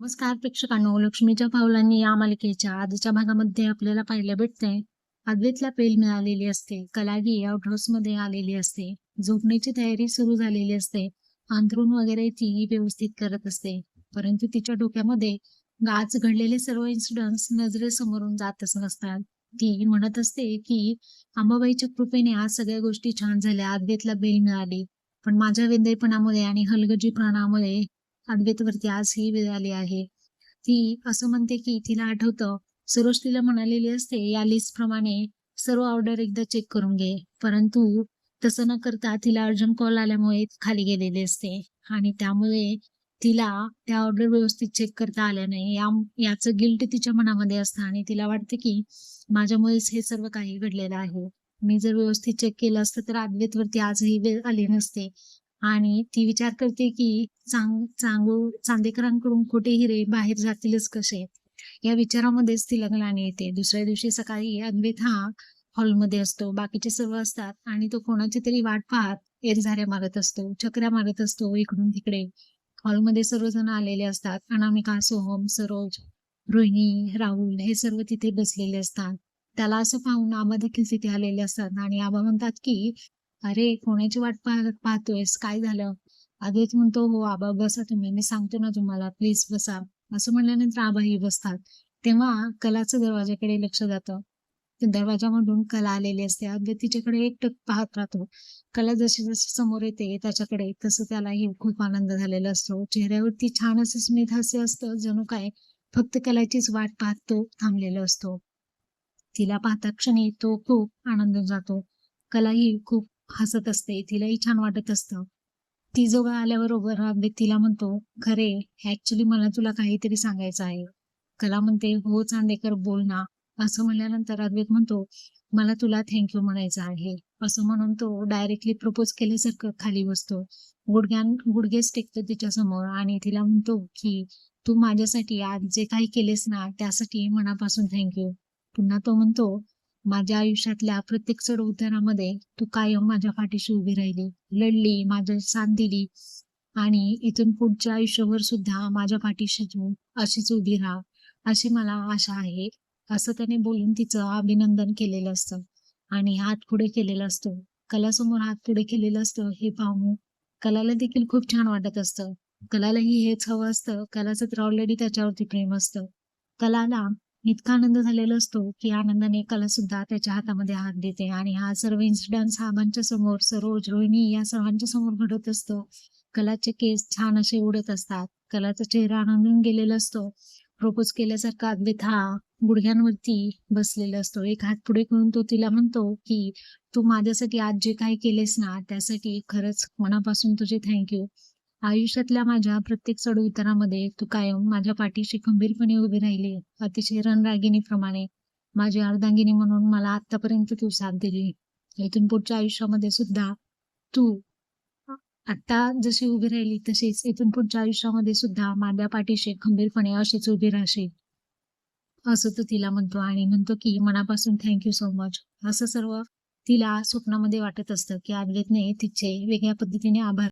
नमस्कार प्रेक्षकांनो. लक्ष्मीच्या पावलांनी या मालिकेच्या आजच्या भागामध्ये आपल्याला पाहायला भेटते अद्वैतला पेल मिळालेली असते कलागी आउटमध्ये आलेली असते झोपण्याची तयारी सुरू झालेली असते अंथरूण वगैरे ती व्यवस्थित करत असते परंतु तिच्या डोक्यामध्ये आज घडलेले सर्व इन्सिडंट्स नजरेसमोरून जातच नसतात. ती म्हणत असते की अंबाबाईच्या कृपेने आज सगळ्या गोष्टी छान झाल्या अद्वैतला बेल मिळाली. पण माझ्या वेंदेपणामुळे आणि हलगजीपणामुळे अद्वैतवरती आज ही वेळ आली आहे. ती असं म्हणते की तिला आठवतं सरोज तिला म्हणालेली असते या लिस्ट प्रमाणे सर्व ऑर्डर एकदा चेक करून घे. परंतु तसं न करता तिला अर्जंट कॉल आल्यामुळे खाली गेलेली असते. आणि त्यामुळे तिला त्या ऑर्डर व्यवस्थित चेक करता आल्या नाही. या याचं गिल्ट तिच्या मनामध्ये असतं आणि तिला वाटतं की माझ्यामुळेच हे सर्व काही घडलेलं आहे. मी जर व्यवस्थित चेक केलं असतं तर अद्वैतवरती आजही वेळ आली नसते. आणि ती विचार करते की चांग चांगू चांदेकरांकडून खोटे हिरे बाहेर जातीलच कसे? या विचारामध्येच ती लग्नाने येते. दुसऱ्या दिवशी सकाळी अद्वैत हा हॉलमध्ये असतो. बाकीचे सर्व असतात आणि तो कोणाची तरी वाट पाहत एरझाऱ्या मारत असतो चक्र्या मारत असतो इकडून तिकडे. हॉलमध्ये सर्वजण आलेले असतात. अनामिका सोहम सरोज रोहिणी राहुल हे सर्व तिथे बसलेले असतात. त्याला असं पाहून आबा देखील तिथे आलेले असतात आणि आबा म्हणतात की अरे कोणाची वाट पाहत पाहतोयस? काय झालं? अद्वैत म्हणतो हो आबा बसा तुम्ही. मी सांगतो ना तुम्हाला. प्लीज बसा. असं म्हणल्यानंतर आबाही बसतात. तेव्हा कलाचं दरवाजाकडे लक्ष जातं. त्या दरवाजामधून कला आलेली असते. अगदी तिच्याकडे एकटक पाहत राहतो. कला जशी जशी समोर येते त्याच्याकडे तसं त्यालाही खूप आनंद झालेला असतो. चेहऱ्यावरती छान असं स्मित हास्य असतं. जणू काय फक्त कलाचीच वाट पाहत तो थांबलेला असतो. तिला पाहता क्षणी तो खूप आनंद जातो. कलाही खूप हसत असते तिलाही छान वाटत असतं. ती जवळ आल्याबरोबर अद्वैत तिला म्हणतो खरे ऍक्च्युली मला तुला काहीतरी सांगायचं आहे. कला म्हणते हो चांदेकर बोल ना. असं म्हणल्यानंतर अद्वैत म्हणतो मला तुला थँक्यू म्हणायचं आहे. असं म्हणून तो डायरेक्टली प्रपोज केल्यासारखं खाली बसतो. गुडघ्यान गुडघेच टेकतो तिच्या समोर आणि तिला म्हणतो की तू माझ्यासाठी आज जे काही केलेस ना त्यासाठी मनापासून थँक्यू पुन्हा तो म्हणतो माझ्या आयुष्यातल्या प्रत्येक चढ उतारामध्ये तू कायम माझ्या पाठीशी उभी राहिली लढली माझ्या साथ दिली आणि इथून पुढच्या आयुष्यभर सुद्धा माझ्या पाठीशी तू अशीच उभी राहा अशी मला आशा आहे. असं त्याने बोलून तिचं अभिनंदन केलेलं असतं आणि हात पुढे केलेला असतो. कलासमोर हात पुढे केलेलं असतं हे पाहून कलाला देखील खूप छान वाटत असतं. कलालाही हेच हवं असतं. कलाचं तर ऑलरेडी त्याच्यावरती प्रेम असतं. कलाला इतका आनंद झालेला असतो की आनंदाने कला सुद्धा त्याच्या हातामध्ये हात देते आणि हा सर्व इन्सिडन्स आबांच्या समोर सरोज रोहिणी या सर्वांच्या समोर घडत असतो. कलाचे केस छान असे उडत असतात. कलाचा चेहरा आनंदून गेलेला असतो. प्रपोज केल्यासारखा अद्वैत हा गुडघ्यांवरती बसलेला असतो. एक हात पुढे करून तो तिला म्हणतो की तू माझ्यासाठी आज जे काही केलेस ना त्यासाठी खरंच मनापासून तुझे थँक्यू आयुष्यातल्या माझ्या प्रत्येक चढउतारामध्ये तू कायम माझ्या पाठीशी खंबीरपणे उभी राहिली. अतिशय रणरागिणीप्रमाणे माझी अर्धांगिनी म्हणून मला आतापर्यंत तू साथ दिली. इथून पुढच्या आयुष्यामध्ये सुद्धा तू आता जशी उभी राहिली तशीच इथून पुढच्या आयुष्यामध्ये सुद्धा माझ्या पाठीशी खंबीरपणे अशीच उभी राहशील. असं तो तिला म्हणतो आणि म्हणतो की मनापासून थँक्यू सो मच असं सर्व तिला स्वप्नामध्ये वाटत असतं की अद्वैतने तिचे वेगळ्या पद्धतीने आभार